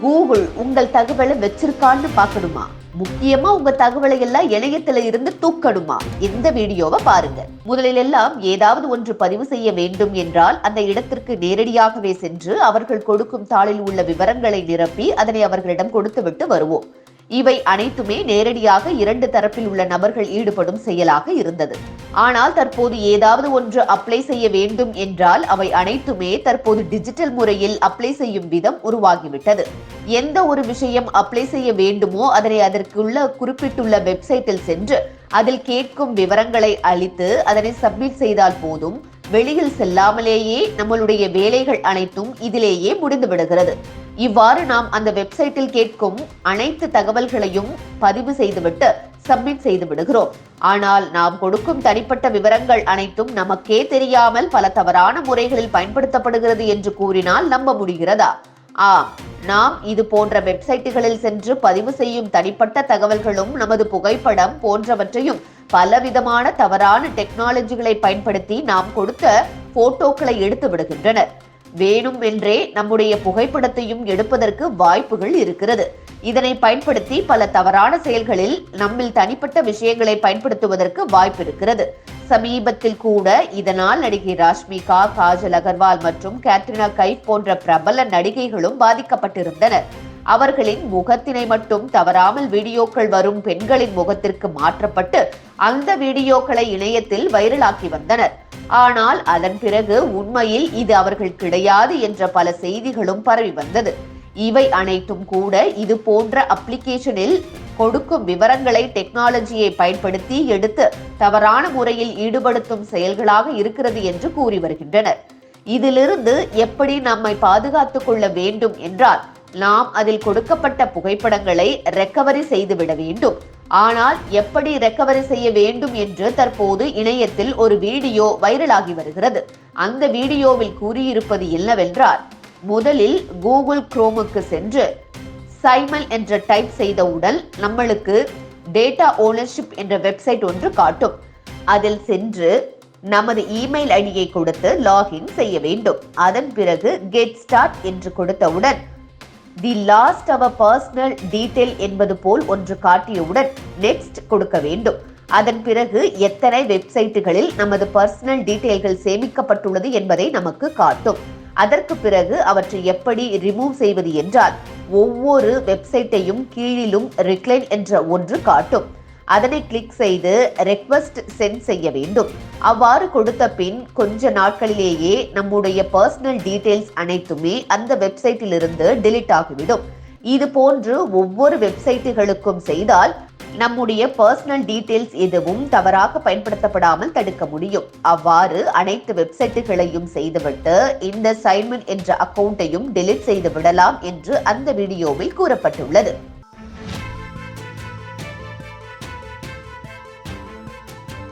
Google உங்கள் தகவலை வச்சிருக்கான்னு பார்க்கணுமா? முக்கியமா உங்க தகவலை எல்லாம் இணையத்துல இருந்து தூக்கணுமா? இந்த வீடியோவை பாருங்க. முதலில் எல்லாம் ஏதாவது ஒன்று பதிவு செய்ய வேண்டும் என்றால் அந்த இடத்திற்கு நேரடியாகவே சென்று அவர்கள் கொடுக்கும் தாளில் உள்ள விவரங்களை நிரப்பி அதனை அவர்களிடம் கொடுத்துவிட்டு வருவோம். இவை அனைத்துமே நேரடியாக இரண்டு தரப்பில் உள்ள நபர்கள் ஈடுபடும் செயலாக இருந்தது. ஆனால் தற்போது ஏதாவது ஒன்று அப்ளை செய்ய வேண்டும் என்றால் அவை அனைத்துமே தற்போது டிஜிட்டல் முறையில் அப்ளை செய்யும் விதம் உருவாகிவிட்டது. எந்த ஒரு விஷயம் அப்ளை செய்ய வேண்டுமோ அதனை அதற்குள்ள குறிப்பிட்டுள்ள வெப்சைட்டில் சென்று அதில் கேட்கும் விவரங்களை அளித்து அதனை சப்மிட் செய்தால் போதும். வெளியில் செல்லாமலேயே நம்மளுடைய வேலைகள் அனைத்தும் இதிலேயே முடிந்து விடுகிறது. இவ்வாறு நாம் அந்த வெப்சைட்டில் கேட்கும் அனைத்து தகவல்களையும் பதிவு செய்துவிட்டு சப்மிட் செய்து விடுகிறோம். ஆனால் நாம் கொடுக்கும் தனிப்பட்ட விவரங்கள் அனைத்தும் நமக்கே தெரியாமல் பல தவறான முறைகளில் பயன்படுத்தப்படுகிறது என்று கூறினால் நம்ப முடிகிறதா? ஆம் நாம் இது போன்ற வெப்சைட்டுகளில் சென்று பதிவு செய்யும் தனிப்பட்ட தகவல்களும் நமது புகைப்படம் போன்றவற்றையும் பலவிதமான தவறான டெக்னாலஜிகளை பயன்படுத்தி நாம் கொடுத்த போட்டோக்களை எடுத்து விடுகின்றனர். வேணும் என்றே நம்முடைய புகைப்படத்தையும் எடுப்பதற்கு வாய்ப்புகள் இருக்கிறது. இதனை பயன்படுத்தி பல தவறான செயல்களில் நம்மில் தனிப்பட்ட விஷயங்களை பயன்படுத்துவதற்கு வாய்ப்பு இருக்கிறது. சமீபத்தில் கூட இதனால் நடிகை ராஷ்மிகா காஜல் அகர்வால் மற்றும் கேட்ரினா கைஃப் போன்ற பிரபல நடிகைகளும் பாதிக்கப்பட்டிருந்தனர். அவர்களின் முகத்தினை மட்டும் தவறாமல் வீடியோக்கள் வரும் பெண்களின் முகத்திற்கு மாற்றப்பட்டு அந்த வீடியோக்களை இணையத்தில் வைரலாக்கி வந்தனர். ஆனால் அதன் பிறகு உண்மையில் இது அவர்கள் கிடையாது என்ற பல செய்திகளும் பரவி வந்தது. இவை அனைத்தும் கூட இது போன்ற அப்ளிகேஷனில் கொடுக்கும் விவரங்களை டெக்னாலஜியை பயன்படுத்தி எடுத்து தவறான முறையில் ஈடுபடுத்தும் செயல்களாக இருக்கிறது என்று கூறி வருகின்றனர். இதிலிருந்து எப்படி நம்மை பாதுகாத்துக் கொள்ள வேண்டும் என்றால் நாம் அதில் கொடுக்கப்பட்ட புகைப்படங்களை ரெக்கவரி செய்துவிட வேண்டும். ஆனால் எப்படி ரெக்கவரி செய்ய வேண்டும் என்று தற்போது இணையத்தில் ஒரு வீடியோ வைரலாகி வருகிறது. அந்த வீடியோவில் கூறியிருப்பது என்னவென்றால் முதலில் கூகுள் குரோமுக்கு சென்று சைமல் என்ற டைப் செய்தவுடன் நம்மளுக்கு டேட்டா ஓனர்ஷிப் என்ற வெப்சைட் ஒன்று காட்டும். அதில் சென்று நமது இமெயில் ஐடியை கொடுத்து லாகின் செய்ய வேண்டும். அதன் பிறகு கெட் ஸ்டார்ட் என்று கொடுத்தவுடன் தி லாஸ்ட் அவர் பர்சனல் டீட்டெயில் என்பது போல் ஒன்று காட்டியவுடன் நெக்ஸ்ட் கொடுக்க வேண்டும். அதன் பிறகு எத்தனை வெப்சைட்டுகளில் நமது பர்சனல் டீட்டெயில்கள் சேமிக்கப்பட்டுள்ளது என்பதை நமக்கு காட்டும். அதற்கு பிறகு அவற்றை எப்படி ரிமூவ் செய்வது என்றால் ஒவ்வொரு வெப்சைட்டையும் கீழிலும் ரிக்ளைன் என்ற ஒன்று காட்டும். அதனை கிளிக் செய்து ரெக்வஸ்ட் சென்ட் செய்ய வேண்டும். அவ்வாறு கொடுத்த பின் கொஞ்ச நாட்களிலேயே நம்முடைய பர்சனல் டீடைல்ஸ் அனைத்துமே அந்த வெப்சைட்டிலிருந்து டெலிட் ஆகிவிடும். இது போன்று ஒவ்வொரு வெப்சைட்டுகளுக்கும் செய்தால் நம்முடைய பர்சனல் டீடைல்ஸ் எதுவும் தவறாக பயன்படுத்தப்படாமல் தடுக்க முடியும். அவ்வாறு அனைத்து வெப்சைட்டுகளையும் செய்துவிட்டு இந்த சைன்மெண்ட் என்ற அக்கௌண்ட்டையும் டெலிட் செய்து விடலாம் என்று அந்த வீடியோவில் கூறப்பட்டுள்ளது.